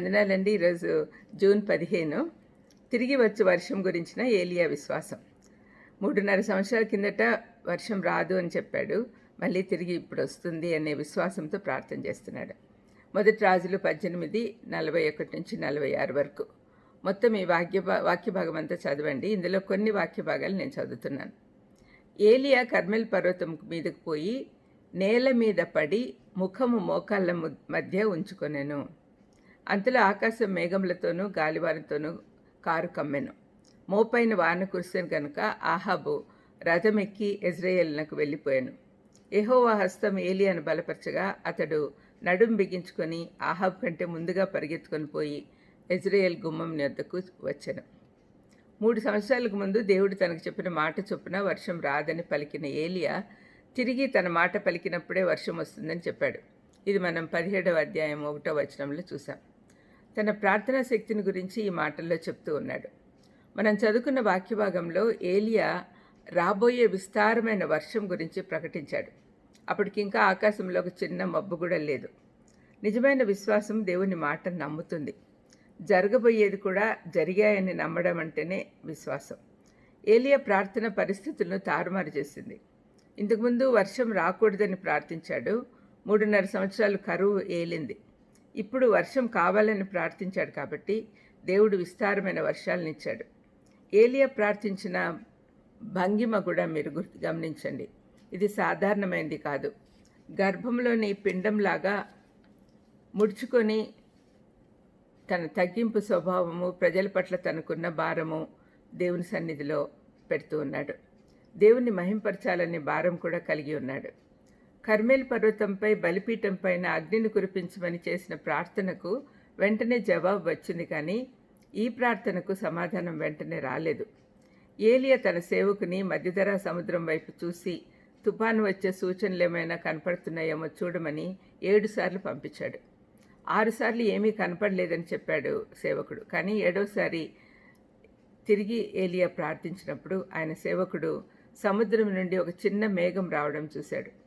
వందనాలండి ఈరోజు జూన్ పదిహేను. తిరిగి వచ్చు వర్షం గురించిన ఏలియా విశ్వాసం. మూడున్నర సంవత్సరాల కిందట వర్షం రాదు అని చెప్పాడు. మళ్ళీ తిరిగి ఇప్పుడు వస్తుంది అనే విశ్వాసంతో ప్రార్థన చేస్తున్నాడు. మొదటి రాజులు పద్దెనిమిది నలభై ఒకటి నుంచి నలభై ఆరు వరకు. మొత్తం ఈ వాక్య వాక్య భాగం అంతా చదవండి. ఇందులో కొన్ని వాక్య భాగాలు నేను చదువుతున్నాను. ఏలియా కర్మెల్ పర్వతం మీదకు పోయి నేల మీద పడి ముఖము మోకాళ్ళ మధ్య ఉంచుకొనెను. అంతలో ఆకాశం మేఘములతోనూ గాలివానతోనూ కారు కమ్మెను. మోపైన వాన కురిసాను కనుక ఆహాబు రథమెక్కి ఇజ్రాయేల్నకు వెళ్ళిపోయాను. ఎహోవా హస్తం ఏలియాను బలపరచగా అతడు నడుం బిగించుకొని ఆహాబ్ కంటే ముందుగా పరిగెత్తుకొని పోయి ఇజ్రాయేల్ గుమ్మం వద్దకు వచ్చాను. మూడు సంవత్సరాలకు ముందు దేవుడు తనకు చెప్పిన మాట చొప్పున వర్షం రాదని పలికిన ఏలియా తిరిగి తన మాట పలికినప్పుడే వర్షం వస్తుందని చెప్పాడు. ఇది మనం పదిహేడవ అధ్యాయం ఒకటో వచనంలో చూసాం తన ప్రార్థనా శక్తిని గురించి ఈ మాటల్లో చెప్తూ ఉన్నాడు. మనం చదువుకున్న వాక్య భాగంలో ఏలియా రాబోయే విస్తారమైన వర్షం గురించి ప్రకటించాడు. అప్పటికి ఇంకా ఆకాశంలో ఒక చిన్న మబ్బు కూడా లేదు. నిజమైన విశ్వాసం దేవుని మాట నమ్ముతుంది. జరగబోయేది కూడా జరిగాయని నమ్మడం అంటేనే విశ్వాసం. ఏలియా ప్రార్థన పరిస్థితులను తారుమారు చేసింది. ఇంతకుముందు వర్షం రాకూడదని ప్రార్థించాడు. మూడున్నర సంవత్సరాలు కరువు ఏలింది. ఇప్పుడు వర్షం కావాలని ప్రార్థించాడు కాబట్టి దేవుడు విస్తారమైన వర్షాలను ఇచ్చాడు. ఏలియా ప్రార్థించిన భంగిమ కూడా మీరు గమనించండి. ఇది సాధారణమైనది కాదు. గర్భంలోని పిండంలాగా ముడుచుకొని తన తగ్గింపు స్వభావము ప్రజల పట్ల తనకున్న భారము దేవుని సన్నిధిలో పెడుతూ ఉన్నాడు. దేవుని మహింపరచాలనే భారం కూడా కలిగి ఉన్నాడు. కర్మేల్ పర్వతంపై బలిపీఠం పైన అగ్నిని కురిపించమని చేసిన ప్రార్థనకు వెంటనే జవాబు వచ్చింది కానీ ఈ ప్రార్థనకు సమాధానం వెంటనే రాలేదు. ఏలియా తన సేవకుని మధ్యధరా సముద్రం వైపు చూసి తుఫాను వచ్చే సూచనలు ఏమైనా కనపడుతున్నాయేమో చూడమని ఏడుసార్లు పంపించాడు. ఆరుసార్లు ఏమీ కనపడలేదని చెప్పాడు సేవకుడు. కానీ ఏడోసారి తిరిగి ఏలియా ప్రార్థించినప్పుడు ఆయన సేవకుడు సముద్రం నుండి ఒక చిన్న మేఘం రావడం చూశాడు.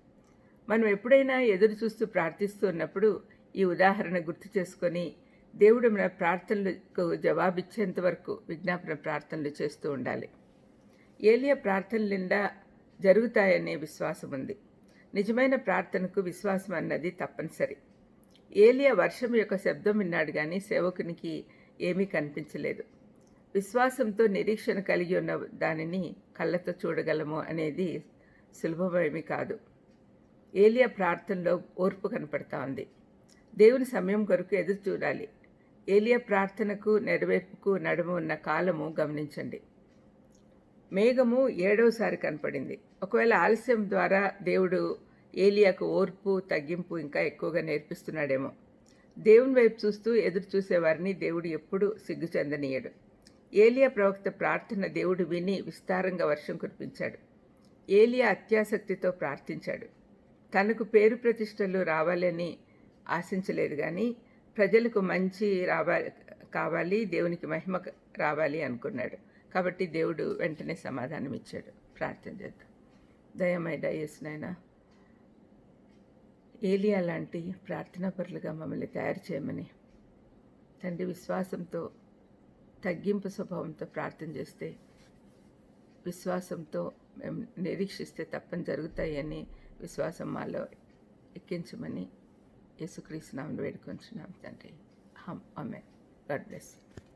మనం ఎప్పుడైనా ఎదురు చూస్తూ ప్రార్థిస్తూ ఉన్నప్పుడు ఈ ఉదాహరణ గుర్తు చేసుకొని దేవుడు మన ప్రార్థనలకు జవాబిచ్చేంత వరకు విజ్ఞాపన ప్రార్థనలు చేస్తూ ఉండాలి. ఏలియా ప్రార్థనల నిండా జరుగుతాయనే విశ్వాసం ఉంది. నిజమైన ప్రార్థనకు విశ్వాసం అన్నది తప్పనిసరి. ఏలియా వర్షం యొక్క శబ్దం విన్నాడు కానీ సేవకునికి ఏమీ కనిపించలేదు. విశ్వాసంతో నిరీక్షణ కలిగి ఉన్న దానిని కళ్ళతో చూడగలము అనేది సులభమేమీ కాదు. ఏలియా ప్రార్థనలో ఓర్పు కనపడతా ఉంది. దేవుని సమయం కొరకు ఎదురు చూడాలి. ఏలియా ప్రార్థనకు నెరవేర్పుకు నడుమ ఉన్న కాలము గమనించండి. మేఘము ఏడవసారి కనపడింది. ఒకవేళ ఆలస్యం ద్వారా దేవుడు ఏలియాకు ఓర్పు తగ్గింపు ఇంకా ఎక్కువగా నేర్పిస్తున్నాడేమో. దేవుని వైపు చూస్తూ ఎదురు చూసేవారిని దేవుడు ఎప్పుడూ సిగ్గు చెందనీయడు. ఏలియా ప్రవక్త ప్రార్థన దేవుడు విని విస్తారంగా వర్షం కురిపించాడు. ఏలియా అత్యాసక్తితో ప్రార్థించాడు. తనకు పేరు ప్రతిష్టలు రావాలని ఆశించలేదు కానీ ప్రజలకు మంచి రావాలి కావాలి దేవునికి మహిమ రావాలి అనుకున్నాడు. కాబట్టి దేవుడు వెంటనే సమాధానం ఇచ్చాడు. ప్రార్థన చేద్దాం. దయమై డయస్నైనా ఏలియా లాంటి ప్రార్థనా పరులుగా మమ్మల్ని తయారు చేయమని తండ్రి విశ్వాసంతో తగ్గింపు స్వభావంతో ప్రార్థన చేస్తే విశ్వాసంతో మేము నిరీక్షిస్తే తప్పని జరుగుతాయని విశ్వాసం మాలో ఎక్కించమని యేసుక్రీస్తునామని వేడుకొంచున్నాం తండ్రి. హమ్ అమే గాడ్ బ్లెస్